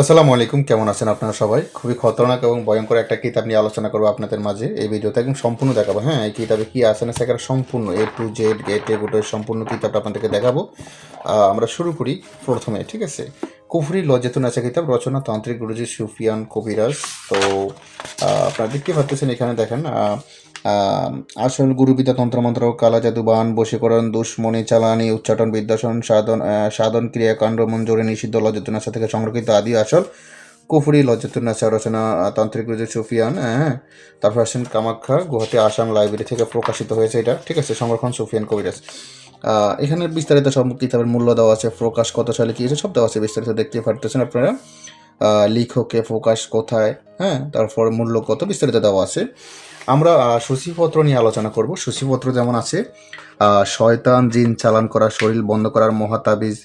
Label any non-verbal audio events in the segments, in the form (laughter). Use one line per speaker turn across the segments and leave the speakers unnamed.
আসসালামু আলাইকুম, কেমন আছেন আপনারা সবাই? খুবই খতরনাক এবং ভয়ঙ্কর একটা কিতাব নিয়ে আলোচনা করব আপনাদের মাঝে। এই ভিডিওতে একদম সম্পূর্ণ দেখাবো। হ্যাঁ এই কিতাবে কি আছে না, সেখানে সম্পূর্ণ এ টু জেড গেট এ গুটের সম্পূর্ণ কিতাবটা আপনাদেরকে দেখাবো। আমরা শুরু করি প্রথমে, ঠিক আছে? কুফরি লজেতুন আছে কিতাব, রচনা তান্ত্রিক গুরুজি সুফিয়ান কবিরাজ। তো আপনারা দেখতে পাচ্ছেন এখানে দেখেন আসল গুরুবিদ্যা তন্ত্রমন্ত্র কালা জাদুবান বশীকরণ, দুশ্মনী, চালানি, উচ্চাটন বিদ্যাসন সাধন সাধন ক্রিয়াকাণ্ড মঞ্জুরি, নিষিদ্ধ লজ্জতুনাশা থেকে সংরক্ষিত আদি আসল কুফুরি লজ্জতুন্নাসা রচনা, তান্ত্রিক সুফিয়ান হ্যাঁ তারপর আসেন কামাখ্যা, গুয়াহাটি আসাম লাইব্রেরি থেকে প্রকাশিত হয়েছে এটা, ঠিক আছে? সংরক্ষণ সুফিয়ান কবিরাজ। এখানে বিস্তারিত সব কিতাবের মূল্য দেওয়া আছে, প্রকাশ কত সালে কি আছে সব দেওয়া আছে বিস্তারিত, দেখতে পারতেছেন আপনারা। লিখকে ফোকাস কোথায় হ্যাঁ তারপর মূল্য কত বিস্তারিত দেওয়া আছে। আমরা সূচিপত্র নিয়ে আলোচনা করব। সূচিপত্র যেমন আছে শয়তান জিন চালান করা, শরীর বন্ধ করার মহাতাবিজ,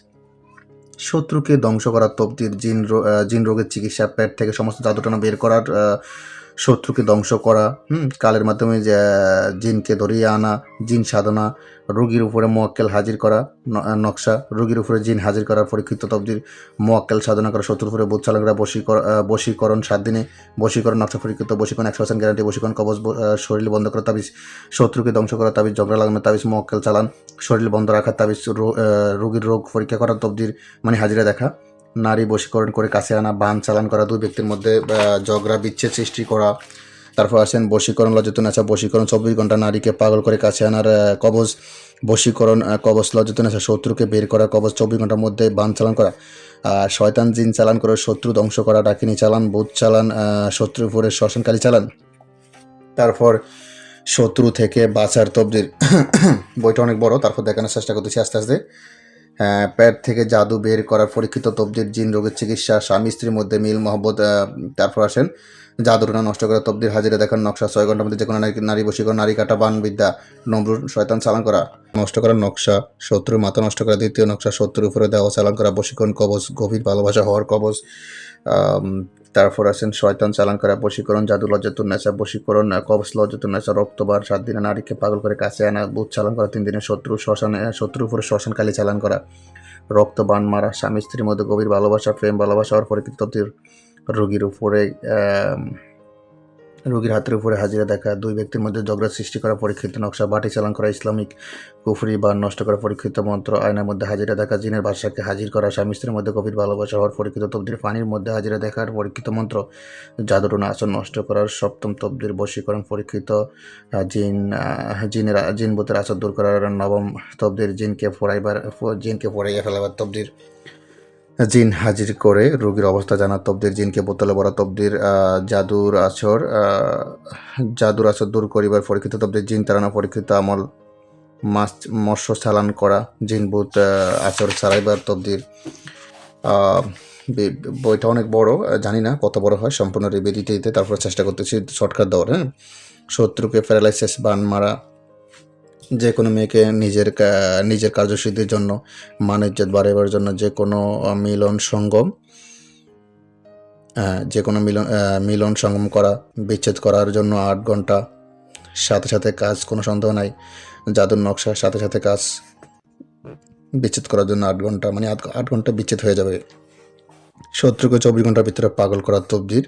শত্রুকে ধ্বংস করার তপ্তির জিন জিন রোগের চিকিৎসা, পেট থেকে সমস্ত জাদুটানা বের করার শত্রুকে ধ্বংস করা, হুম, কালের মাধ্যমে জিনকে ধরিয়ে আনা, জিন সাধনা, রোগীর উপরে মোয়াক্কেল হাজির করা নকশা, রোগীর উপরে জিন হাজির করার পরীক্ষিত তবদির মোয়াক্কেল সাধনা করা, শত্রুর উপরে বোধ চালন করা বশীকর বশীকরণ সাত দিনে, বশীকরণ, নকশা পরীক্ষিত, বশীকরণ, একশো পার্সেন্ট গ্যারান্টি বশীকরণ, কবচ শরীর বন্ধ করা, তাবিজ, শত্রুকে ধ্বংস করা, তাবিজ, ঝগড়া লাগানো, তাবিজ, মোয়াক্কেল চালান, শরীর বন্ধ রাখা, তাবিজ রোগীর রোগ পরীক্ষা করা তবদির মানে হাজিরা দেখা। নারী বশীকরণ করে কাছে আনা, বান চালান করা, দুই ব্যক্তির মধ্যে ঝগড়া, বিচ্ছেদ সৃষ্টি করা। তারপর আসেন বশীকরণ লজ্জতন আছে বশীকরণ, চব্বিশ ঘণ্টা নারীকে পাগল করে কাছে আনার কবজ বশীকরণ কবচ লজ্জতন আছে শত্রুকে বের করা, কবজ চব্বিশ ঘণ্টার মধ্যে বান চালান করা। শয়তান জিন চালান করে শত্রু ধ্বংস করা, ডাকিনি চালান, ভূত চালান শত্রু উপরে শ্মশানকালী চালান। তারপর শত্রু থেকে বাঁচার তবদির। (coughs) বইটা অনেক বড়, তারপর দেখানোর চেষ্টা করতেছি আস্তে আস্তে। পেট থেকে জাদু বের করার পরীক্ষিত তব্দির জিন রোগের চিকিৎসা, স্বামী স্ত্রীর মধ্যে মিল, মহব্বত তারপর আসেন জাদুরনা নষ্ট করা তবদির হাজিরা দেখার নকশা, ছয় ঘণ্টার মধ্যে যে কোনো নারী নারী বশীকরণ, নারী কাটা, বান বিদ্যা নমরুন শয়তান চালান করা। নষ্ট করার নকশা, শত্রুর মাথা নষ্ট করা, দ্বিতীয় নকশা, শত্রুর উপরে দেওয়া, চালান করা, বশীকরণ কবচ গভীর ভালোবাসা হওয়ার কবচ তারপর আছেন শয়তান চালান করা, বশীকরণ, জাদু লজ্জাতুন নেশা বশীকরণ কবস কবচ লজ্জাতুন নেশা রক্তবার সাত দিনে নারীকে পাগল করে কাছে আনা বুধ চালান করা, তিন দিনে শত্রু শ্মশানে শত্রুর উপরে শ্মশানকালী চালান করা, রক্ত বান মারা, স্বামী স্ত্রীর মধ্যে গভীর ভালোবাসা, প্রেম, ভালোবাসা তবদির রোগীর উপরে রোগীর হাতের উপরে হাজিরা দেখা, দুই ব্যক্তির মধ্যে ঝগড়া সৃষ্টি করা পরীক্ষিত নকশা, বাটি চালান করা ইসলামিক কুফরি বা নষ্ট করা পরীক্ষিত মন্ত্র, আয়নার মধ্যে হাজিরা দেখা, জিনের বাদশাকে হাজির করা, স্বামী স্ত্রীর মধ্যে গভীর ভালোবাসা হওয়ার পরীক্ষিত তবদির, পানির মধ্যে হাজিরা দেখার পরীক্ষিত মন্ত্র, জাদুটনা আসন নষ্ট করার সপ্তম তবদির, বশীকরণ পরীক্ষিত জিন জিনের, জিন বুতের আসর দূর করার নবম তবদির, জিনকে ফোড়াইবার জিনকে ফোড়াইয়া ফেলাবার তবদির। জিন হাজির করে রোগীর অবস্থা জানা তবদির জিনকে বোতলে ভরা তবদির জাদুর আছর জাদুর আছর দূর করিবার পরীক্ষিত তবদির জিন তাড়ানো পরীক্ষিত আমল মাছ মৎস্য চালান করা জিন আহ, আছর ছাড়াইবার তবদির। বইটা অনেক বড় জানি না কত বড় হয় সম্পূর্ণ রিবে দিতে তারপর চেষ্টা করতেছি শর্টকাট দেওয়ার হ্যাঁ? শত্রুকে প্যারালাইসিস বান মারা যে কোনো মেয়েকে নিজের নিজের কার্যসিদ্ধির জন্য, মানের মানিজ্যত বাড়াবার জন্য যে কোনো মিলন সঙ্গম যে কোনো মিলন মিলন সঙ্গম করা, বিচ্ছেদ করার জন্য আট ঘণ্টা, সাথে সাথে কাজ, কোনো সন্দেহ নাই, জাদুর নকশা, সাথে সাথে কাজ, বিচ্ছেদ করার জন্য আট ঘণ্টা মানে আট ঘণ্টা বিচ্ছেদ হয়ে যাবে। শত্রুকে চব্বিশ ঘণ্টার ভিতরে পাগল করার তবদির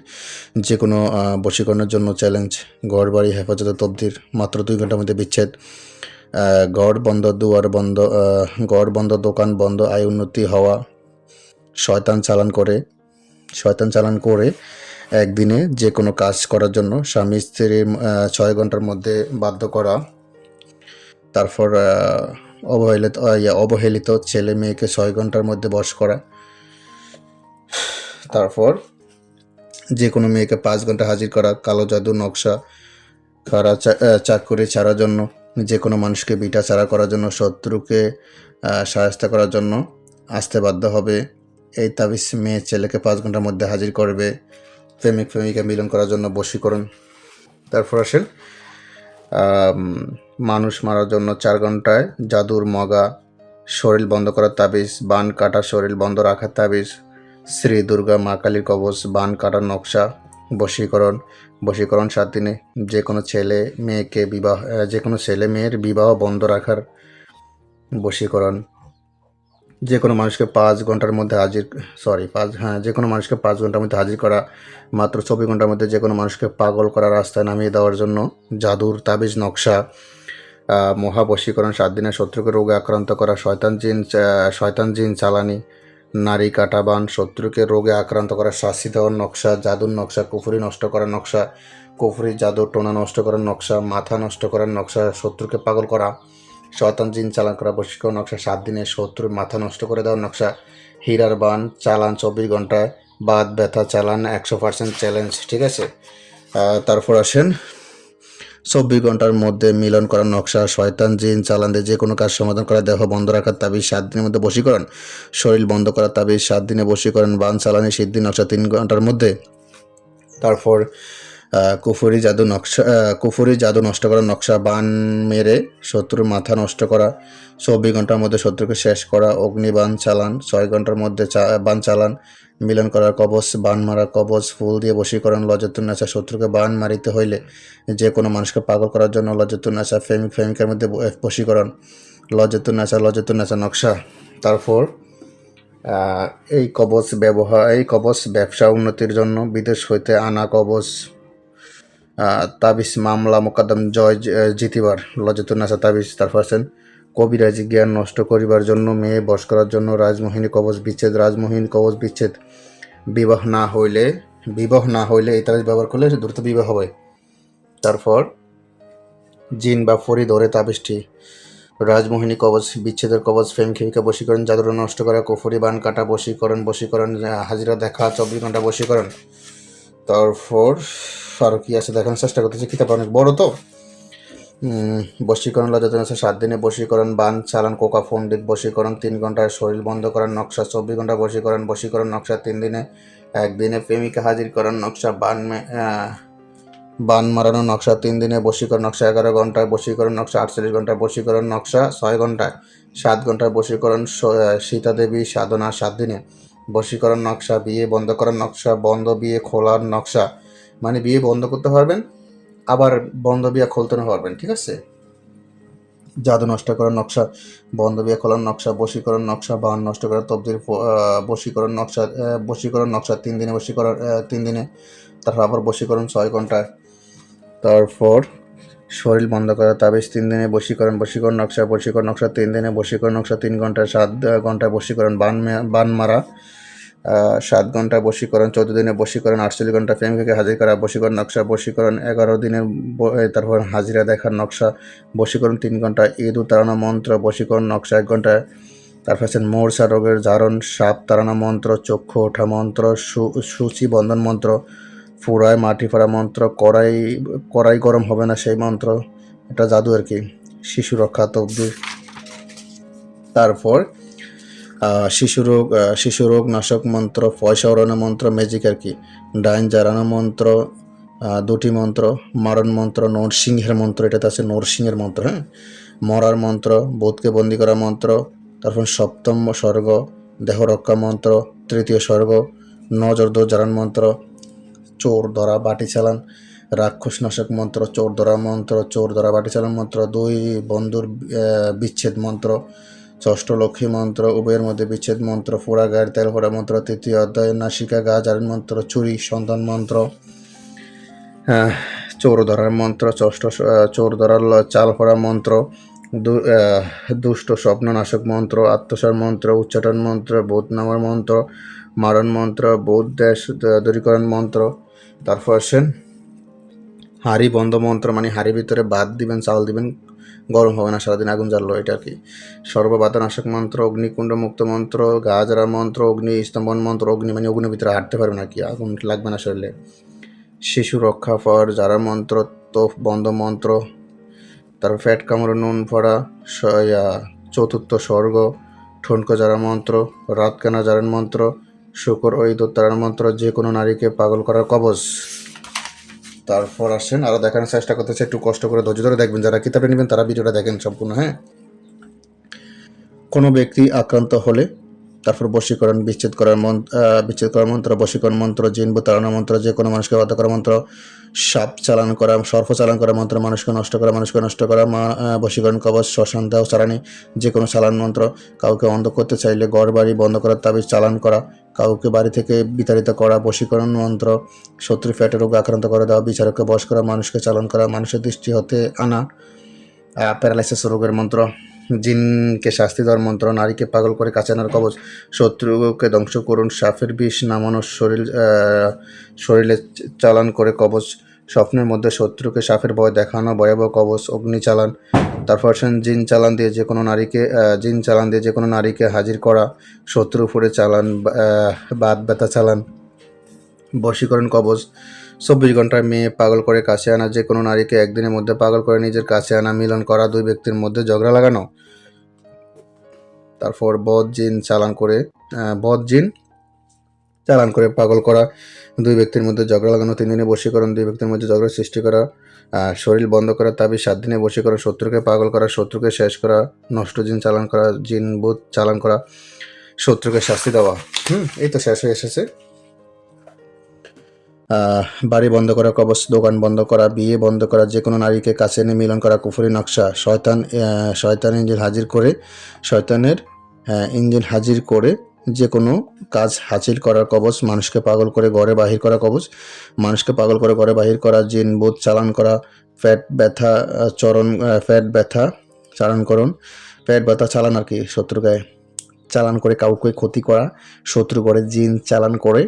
যে কোনো বশীকরণের জন্য চ্যালেঞ্জ ঘর বাড়ি হেফাজতের তবদির, মাত্র দুই ঘণ্টার মধ্যে বিচ্ছেদ। গড় বন্ধ, দুয়ার বন্ধ গড় বন্ধ, দোকান বন্ধ, আয় উন্নতি হওয়া, শয়তান চালান করে, শয়তান চালান করে একদিনে যে কোনো কাজ করার জন্য স্বামী স্ত্রীর ছয় ঘণ্টার মধ্যে বাধ্য করা, তারপর অবহেলিত অবহেলিত ছেলে মেয়েকে ছয় ঘণ্টার মধ্যে বস করা তারপর যে কোনো মেয়েকে পাঁচ ঘণ্টা হাজির করা, কালো জাদু, নকশা খারা চাকরি ছাড়ার জন্য যে কোনো মানুষকে বিটা ছাড়া করার জন্য, শত্রুকে সাহায্য করার জন্য আসতে বাধ্য হবে। এই তাবিজ মেয়ে ছেলেকে পাঁচ ঘণ্টার মধ্যে হাজির করবে। প্রেমিক, প্রেমিকা মিলন করার জন্য বশীকরণ। তারপর আসেন মানুষ মারার জন্য চার ঘন্টায় জাদুর মগা, শরীর বন্ধ করার তাবিজ, বান কাটা, শরীর বন্ধ রাখার তাবিজ শ্রী দুর্গা মা কালীর কবচ, বান কাটার নকশা, বশীকরণ বশীকরণ সাত দিনে যে কোনো ছেলে মেয়েকে বিবাহ যে কোনো ছেলে মেয়ের বিবাহ বন্ধ রাখার বশীকরণ। যে কোনো মানুষকে পাঁচ ঘণ্টার মধ্যে হাজির সরি পাঁচ হ্যাঁ যে কোনো মানুষকে পাঁচ ঘণ্টার মধ্যে হাজির করা, মাত্র চব্বিশ ঘণ্টার মধ্যে যে কোনো মানুষকে পাগল করা রাস্তায় নামিয়ে দেওয়ার জন্য জাদুর তাবিজ নকশা মহাবশীকরণ সাত দিনে শত্রুকে রোগে আক্রান্ত করা, শয়তান জিন শয়তান জিন চালানি নারী কাটাবান, শত্রুকে রোগে আক্রান্ত করা, শাস্তি দেওয়ার নকশা, জাদুর নকশা, কুফুরি নষ্ট করার নকশা, কুফুরি, জাদু, টোনা নষ্ট করার নকশা, মাথা নষ্ট করার নকশা, শত্রুকে পাগল করা, শয়তান জিন চালান করা বশীকরণ নকশা, সাত দিনে শত্রুর মাথা নষ্ট করে দেওয়ার নকশা, হীরার বান চালান চব্বিশ ঘন্টায় বাদ ব্যথা চালান একশো পার্সেন্ট চ্যালেঞ্জ ঠিক আছে? তারপর আসেন চব্বিশ ঘণ্টার মধ্যে মিলন করার নকশা, শয়তান, জিন চালান দিয়ে যে কোনো কাজ সমাধান করা, দেহ বন্ধ রাখার তাবিজ সাত দিনের মধ্যে বশীকরণ, শরীর বন্ধ করার তাবিজ সাত দিনে বশীকরণ, বান চালানি সিদ্ধি নকশা তিন ঘণ্টার মধ্যে। তারপর কুফুরি জাদু নকশা কুফুরি জাদু নষ্ট করা, নকশা বান মেরে শত্রুর মাথা নষ্ট করা, চব্বিশ ঘণ্টার মধ্যে শত্রুকে শেষ করা অগ্নিবান চালান, ছয় ঘণ্টার মধ্যে বান চালান, মিলন করার কবচ, বান মারা কবচ, ফুল দিয়ে বশীকরণ লজতুন নাচা শত্রুকে বান মারিতে হইলে যে কোনো মানুষকে পাগল করার জন্য লজতুন নাচা প্রেমিক প্রেমিকার মধ্যে বশীকরণ লজতুন নাচা নকশা। তারপর এই কবচ ব্যবহার, এই কবচ ব্যবসা উন্নতির জন্য বিদেশ হইতে আনা কবচ তাবিজ মামলা মোকদ্দম জয় জিতিবার লজতুন নাসা তাবিজ তারপর আছেন কবিরাজি জ্ঞান নষ্ট করিবার জন্য, মেয়ে বশ করার জন্য রাজমোহিনী কবচ বিচ্ছেদ, রাজমোহিনী কবচ বিচ্ছেদ। বিবাহ না হইলে, বিবাহ না হইলে এই তাবিজ ব্যবহার করলে দ্রুত বিবাহ হবে তারপর জিন বা ফরি ধরে তাবিজটি রাজমোহিনী কবচ বিচ্ছেদের কবচ, ফেম খেমিকা বশীকরণ জাদুর নষ্ট করা, কুফুরি বান কাটা বশীকরণ বশীকরণ হাজিরা দেখা, চব্বিশ ঘণ্টা বশীকরণ তারপর আরও কি আছে, দেখানোর চেষ্টা করতেছি কিতাব অনেক বড় তো। বশীকরণ লজাতন আছে, সাত দিনে বশীকরণ, বান চালান, কোকা পণ্ডিত বশীকরণ, তিন ঘন্টায় শরীর বন্ধ করার নকশা, চব্বিশ ঘণ্টা বশীকরণ বশীকরণ নকশা, তিন দিনে একদিনে প্রেমিকা হাজির করার নকশা, বান বান মারানো নকশা, তিন দিনে বশীকরণ নকশা, এগারো ঘন্টায় বশীকরণ নকশা, আটচল্লিশ ঘন্টায় বশীকরণ নকশা, ছয় ঘন্টায়, সাত ঘন্টায় বশীকরণ সীতা দেবী সাধনা, সাত দিনে বশীকরণ নকশা, বিয়ে বন্ধ করার নকশা, বন্ধ বিয়ে খোলার নকশা মানে বিয়ে বন্ধ করতে পারবেন আবার বন্ধ বিয়ে খুলতে না পারবেন ঠিক আছে? জাদু নষ্ট করার নকশা বন্ধ বিয়ে খোলার নকশা বশীকরণ নকশা বান নষ্ট করার তবদির বশীকরণ নকশা বশীকরণ নকশা তিন দিনে বশীকরণ আহ, তিন দিনে তারপর আবার বশীকরণ ছয় ঘন্টায়। তারপর শরীর বন্ধ করা তাবিজ তিন দিনে বশীকরণ বশীকরণ নকশা বশীকরণ নকশা তিন দিনে বশীকরণ নকশা তিন ঘন্টায় সাত ঘন্টায় বশীকরণ বান বান মারা সাত ঘণ্টা বশীকরণ, চৌদ্দ দিনে বশীকরণ, আটচল্লিশ ঘণ্টা প্রেমিকাকে হাজির করা, বশীকরণ, নকশা বশীকরণ, এগারো দিনের তারপর হাজিরা দেখার নকশা, বশীকরণ তিন ঘণ্টা, ইঁদুর তাড়ানো মন্ত্র, বশীকরণ নকশা এক ঘন্টায় তারপর আছেন মৌরসা রোগের জারণ, সাপ তাড়ানো মন্ত্র, চক্ষু ওঠা মন্ত্র সূচি বন্ধন মন্ত্র, ফুরায় মাটি ফাড়া মন্ত্র, কড়াই কড়াই গরম হবে না সেই মন্ত্র, এটা জাদু আর কি, শিশু রক্ষা তবদির তারপর আহ, শিশু রোগ শিশু রোগ নাশক মন্ত্র পয়সা ওড়ানো মন্ত্র ম্যাজিক আর কি। ডাইন জ্বালানো মন্ত্র দুটি মন্ত্র মারণ মন্ত্র নরসিংহের মন্ত্র এটাতে আছে নরসিংহের মন্ত্র হ্যাঁ? মরার মন্ত্র বোধকে বন্দি করা মন্ত্র তারপর সপ্তম স্বর্গ দেহ রক্ষা মন্ত্র তৃতীয় স্বর্গ নজর জ্বালান মন্ত্র চোর ধরা বাটি চালান রাক্ষস নাশক মন্ত্র চোর ধরা মন্ত্র চোর ধরা বাটি চালান মন্ত্র দুই বন্ধুর বিচ্ছেদ মন্ত্র ষষ্ঠ লক্ষ্মী মন্ত্র, উভয়ের মধ্যে বিচ্ছেদ মন্ত্র, ফোড়া গায়ের তেল, ফোড়া মন্ত্র, তৃতীয় অধ্যায়, নাসিকা, গা জারেন মন্ত্র চুরি সন্তান মন্ত্র। চোর ধরার মন্ত্র, ষষ্ঠ চোর ধরার চাল ফোড়া মন্ত্র দুষ্ট স্বপ্ন নাশক মন্ত্র, আত্মসার মন্ত্র, উচ্চাটন মন্ত্র, বোধ নামার মন্ত্র, মারণ মন্ত্র, বোধ দেশ দূরীকরণ মন্ত্র। তারপর আসেন হাঁড়ি বন্ধ মন্ত্র মানে হাঁড়ির ভিতরে ভাত দিবেন, চাল দিবেন গরম হবে না, সারাদিন আগুন জ্বাললো, এটা আর কি। সর্ববাতনাশক মন্ত্র, অগ্নিকুণ্ড মুক্ত মন্ত্র, গাজরা মন্ত্র, অগ্নি স্তম্ভন মন্ত্র, অগ্নি মানে অগ্নির ভিতরে হাঁটতে পারবে না কি, আগুন লাগবে না শরীরে। শিশু রক্ষা ফর, যারা মন্ত্র তোফ বন্ধ মন্ত্র, তারপর ফ্যাট কামড়, নুন, ফড়া চতুর্থ স্বর্গ, ঠনকো যারা মন্ত্র রাত কেনা জারান মন্ত্র, শুকর ওই দোত্তারার মন্ত্র, যে কোনো নারীকে পাগল করার কবজ। তারপর আসেন আরও দেখানোর চেষ্টা করতেছে, একটু কষ্ট করে ধৈর্য ধরে দেখবেন, যারা কিতাবটা নেবেন তারা ভিডিওটা দেখেন সম্পূর্ণ হ্যাঁ? কোনো ব্যক্তি আক্রান্ত হলে তারপর বশীকরণ, বিচ্ছেদ করার মন্ত্র বিচ্ছেদ করার মন্ত্র, বশীকরণ মন্ত্র, জিনবু তাড়ানোর মন্ত্র, যে কোনো মানুষকে বাধ্য করার মন্ত্র সাপ চালান করা, সর্প চালান করা, মন্ত্র মানুষকে নষ্ট করা, মানুষকে নষ্ট করা, মা বশীকরণ কবচ, শ্মশান দেহ চালানি, যে কোনো চালান মন্ত্র কাউকে অন্ধ করতে চাইলে ঘর বাড়ি বন্ধ করার তাবিজ চালান করা, কাউকে বাড়ি থেকে বিতাড়িত করা, বশীকরণ মন্ত্র, শত্রু ফ্যাটে রোগ আক্রান্ত করে দেওয়া, বিচারককে বশ করা, মানুষকে চালান করা, মানুষের দৃষ্টি হতে আনা প্যারালাইসিস রোগের মন্ত্র। জিনকে শাস্তি দেওয়ার মন্ত্র, নারীকে পাগল করে কাঁচানোর কবচ, শত্রুকে ধ্বংস করুন, সাপের বিষ নামানোর শরীর শরীরে চালান করে কবচ, স্বপ্নের মধ্যে শত্রুকে সাপের ভয় দেখানো, ভয়াবহ কবচ, অগ্নি চালান তারপর জিন চালান দিয়ে যে কোনো নারীকে জিন চালান দিয়ে যে কোনো নারীকে হাজির করা শত্রু উপরে চালান বাদ ব্যথা চালান, বশীকরণ কবচ চব্বিশ ঘন্টায় মেয়ে পাগল করে কাছে আনা, যে কোনো নারীকে একদিনের মধ্যে পাগল করে নিজের কাছে আনা, মিলন করা, দুই ব্যক্তির মধ্যে ঝগড়া লাগানো। তারপর বদ জিন চালান করে বদ জিন চালান করে পাগল করা, দুই ব্যক্তির মধ্যে ঝগড়া লাগানো, তিন দিনে বশীকরণ, দুই ব্যক্তির মধ্যে ঝগড়া সৃষ্টি করা শরীর বন্ধ করা তাবি সাত দিনে বশীকরণ, শত্রুকে পাগল করা, শত্রুকে শেষ করা, নষ্ট জিন চালান করা, জিন বুথ চালান করা, শত্রুকে শাস্তি দেওয়া। হুম, এই তো শেষ হয়ে এসেছে। বাড়ি বন্ধ করা, কবচ দোকান বন্ধ করা, বিয়ে বন্ধ করা, যে কোনো নারীকে কাছে এনে মিলন করা, কুফুরি নকশা, শয়তান শয়তান ইঞ্জিন হাজির করে, শয়তানের ইঞ্জিন হাজির করে যে কোনো কাজ হাসিল করার কবচ, মানুষকে পাগল করে ঘরে বাহির করা কবচ, মানুষকে পাগল করে ঘরে বাহির করা, জিন বোধ চালান করা, ফ্যাট, ব্যথা চরণ ফ্যাট, ব্যথা চালানকরণ ফ্যাট, ব্যথা চালান আর কি শত্রু গায়ে চালান করে কাউকে ক্ষতি করা, শত্রু করে, জিন চালান করে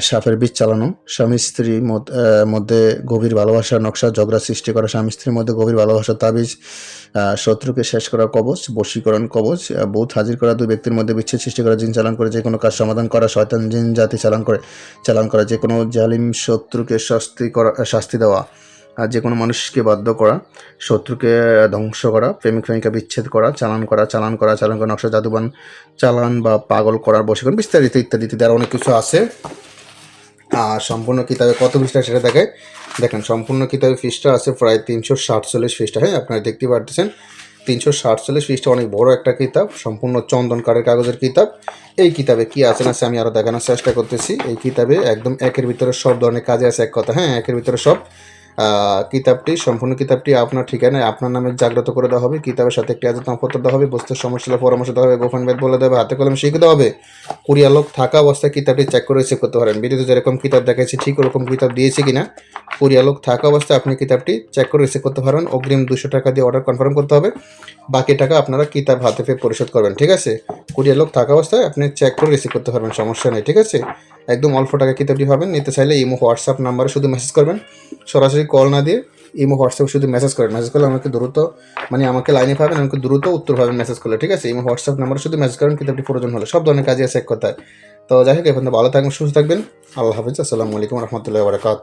সাপের বীজ চালানো। স্বামী স্ত্রীর মধ্য- গভীর ভালোবাসার নকশা, ঝগড়া সৃষ্টি করা। স্বামী স্ত্রীর মধ্যে গভীর ভালোবাসার তাবিজ শত্রুকে শেষ করা কবচ, বশীকরণ কবচ বুথ হাজির করা, দুই ব্যক্তির মধ্যে বিচ্ছেদ সৃষ্টি করা, জিন চালান করে যে কোনো কাজ সমাধান করা, শয়তান জিন জাতি চালান করে চালান করা যে কোনো জালিম শত্রুকে শাস্তি করা শাস্তি দেওয়া। যে কোনো মানুষকে বাধ্য করা, শত্রুকে ধ্বংস করা, প্রেমিক প্রেমিকা বিচ্ছেদ করা, চালান করা চালান করা চালান করা, নকশা, জাদুবান, চালান বা পাগল করার বশীকরণ বিস্তারিত ইত্যাদি ইত্যাদি আরও অনেক কিছু আছে। আর সম্পূর্ণ কিতাবে কত পৃষ্ঠা সেটা দেখায় দেখেন, সম্পূর্ণ কিতাবে পৃষ্ঠা আছে প্রায় তিনশো সাতচল্লিশ পৃষ্ঠা। হ্যাঁ আপনারা দেখতে পারতেছেন, তিনশো সাতচল্লিশ পৃষ্ঠা অনেক বড় একটা কিতাব, সম্পূর্ণ চন্দন কাঠের কাগজের কিতাব। এই কিতাবে কি আছে না আছে আমি আরও দেখানোর চেষ্টা করতেছি। এই কিতাবে একদম একের ভিতরে সব ধরনের কাজে আছে, এক কথা। হ্যাঁ একের ভিতরে সব। কিতাবটি, সম্পূর্ণ কিতাবটি আপনার ঠিকানায় আপনার নামে জাগ্রত করে দেওয়া হবে। কিতাবের সাথে একটি আজত নামপত্র দেওয়া হবে, বস্তুর সমস্যা পরামর্শ দেওয়া হবে, গোপন বেদ বলে দেবে হাতে কলমে শিখে দেওয়া হবে। কুরিয়ার লোক থাকা অবস্থায় কিতাবটি চেক করে রিসিভ করতে পারেন। ভিডিওতে যেরকম কিতাব দেখাচ্ছি ঠিক ওরকম কিতাব দিয়েছে কিনা। কুরিয়ার লোক থাকা অবস্থায় আপনি কিতাবটি চেক করে রিসিভ করতে পারেন। অগ্রিম দুশো টাকা দিয়ে অর্ডার কনফার্ম করতে হবে। বাকি টাকা আপনারা কিতাব হাতে পেয়ে পরিশোধ করবেন, ঠিক আছে? কুরিয়ার লোক থাকা অবস্থায় আপনি চেক করে রিসিভ করতে পারবেন, সমস্যা নেই, ঠিক আছে? একদম অল্প টাকা কিতাবটি পাবেন। নিতে চাইলে ইমো, হোয়াটসঅ্যাপ নাম্বারে শুধু মেসেজ করবেন। সরাসরি কল না দিয়ে ইমো, হোয়াটসঅ্যাপ শুধু মেসেজ করেন মেসেজ করলে আমাকে দ্রুত মানে আমাকে লাইনে পাবেন, আমাকে দ্রুত উত্তর পাবেন মেসেজ করলে, ঠিক আছে? ইমো, হোয়াটসঅ্যাপ নাম্বারে শুধু মেসেজ করেন, কিন্তু আপনি প্রয়োজন হলে সব ধরনের কাজে আছে এক কথায় তো যাই হোক এখন ভালো থাকবেন, সুস্থ থাকবেন। আল্লাহ হাফিজ, আসসালামু আলাইকুম রহমতুল্লাহ বারকাত